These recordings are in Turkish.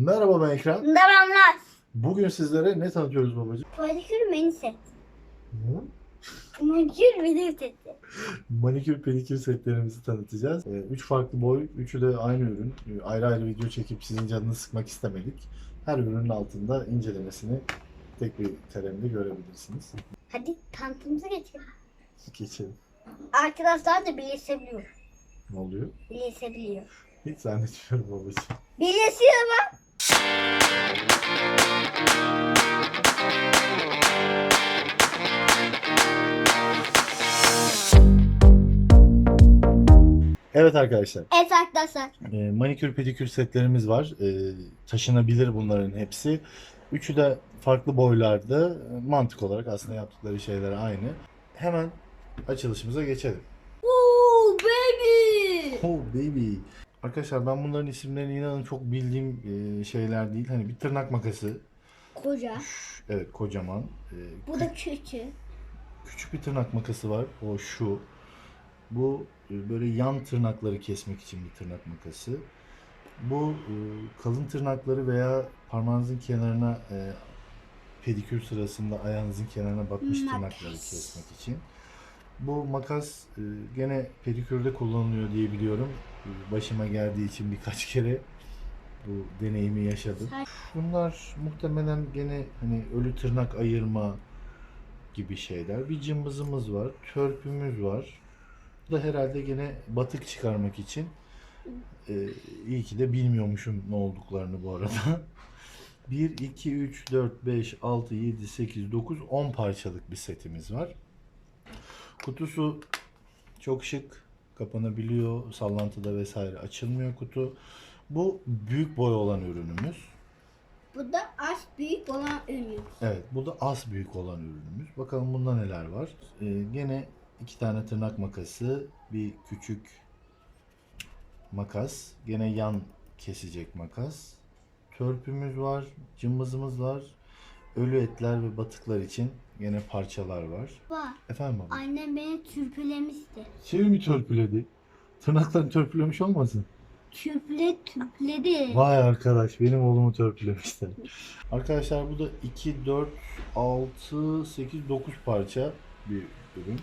Merhaba ben Ekrem. Devamlar. Bugün sizlere ne tanıtıyoruz babacığım? Pedikür mini set. Hı? Manikür mini seti. Manikür pedikür setlerimizi tanıtacağız. 3 farklı boy, üçü de aynı ürün. Ee, Ayrı ayrı video çekip sizin canını sıkmak istemedik. Her ürünün altında incelemesini tek bir kalemde görebilirsiniz. Hadi tanıtımıza geçelim. Geçelim. Arkadaşlar da birleşebiliyor. Ne oluyor? Birleşebiliyor. Hiç zannetmiyorum babacığım. Birleşiyor mu? Evet arkadaşlar. Evet arkadaşlar. E, manikür pedikür setlerimiz var. E, taşınabilir bunların hepsi. Üçü de farklı boylarda. E, Mantık olarak aslında yaptıkları şeyler aynı. Hemen açılışımıza geçelim. Oo baby. Oh baby. Arkadaşlar ben bunların isimlerini inanın çok bildiğim e, şeyler değil. Hani bir tırnak makası. Koca. Şş, Evet kocaman. E, Bu da küçük. küçük bir tırnak makası var. O şu. Bu e, böyle yan tırnakları kesmek için bir tırnak makası. Bu e, kalın tırnakları veya parmağınızın kenarına e, pedikür sırasında ayağınızın kenarına batmış Makas. tırnakları kesmek için. Bu makas gene pedikürde kullanılıyor diye biliyorum. Başıma geldiği için birkaç kere bu deneyimi yaşadım. Bunlar muhtemelen gene hani ölü tırnak ayırma gibi şeyler. Bir cımbızımız var, törpümüz var. Bu da herhalde gene batık çıkarmak için. Ee, iyi ki de bilmiyormuşum ne olduklarını bu arada. 1, 2, 3, 4, 5, 6, 7, 8, 9, 10 parçalık bir setimiz var. Kutusu çok şık. Kapanabiliyor. Sallantıda vesaire açılmıyor kutu. Bu büyük boy olan ürünümüz. Bu da az büyük olan ürün. Evet, bu da az büyük olan ürünümüz. Bakalım bunda neler var. Ee, gene iki tane tırnak makası, bir küçük makas, gene yan kesecek makas. Törpümüz var, cımbızımız var. Ölü etler ve batıklar için gene parçalar var. Bak Efendim baba? annem beni türpülemişti. Seni mi törpüledi? Tırnaklarını törpülemiş olmasın? Türpüle türpüledi. Vay arkadaş benim oğlumu törpülemişler. Arkadaşlar bu da 2, 4, 6, 8, 9 parça bir ürün.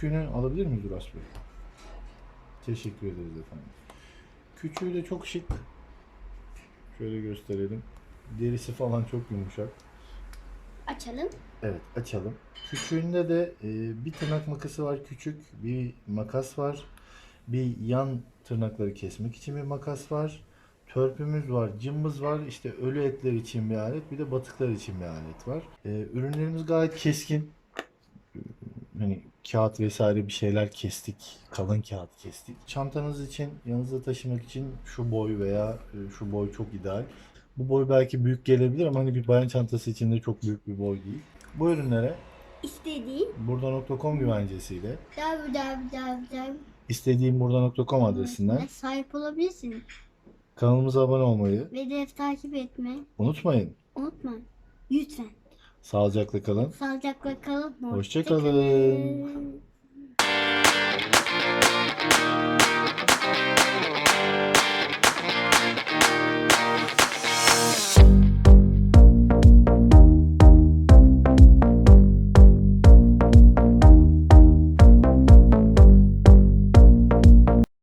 Küçüğünü alabilir miyiz Uras Bey? Teşekkür ederiz efendim. Küçüğü de çok şık. Şöyle gösterelim. Derisi falan çok yumuşak. Açalım. Evet açalım. Küçüğünde de e, bir tırnak makası var küçük. Bir makas var. Bir yan tırnakları kesmek için bir makas var. Törpümüz var, cımbız var. İşte ölü etler için bir alet, bir de batıklar için bir alet var. E, ürünlerimiz gayet keskin. Hani kağıt vesaire bir şeyler kestik. Kalın kağıt kestik. Çantanız için, yanınızda taşımak için şu boy veya e, şu boy çok ideal. Bu boy belki büyük gelebilir ama hani bir bayan çantası için de çok büyük bir boy değil. Bu ürünlere İstediğin burada.com güvencesiyle istediğim burada.com adresinden sahip olabilirsin. kanalımıza abone olmayı Ve de takip etme. unutmayın. Unutma. Lütfen. Sağlıcakla kalın. Sağlıcakla kalın. Hoşça kalın. kalın.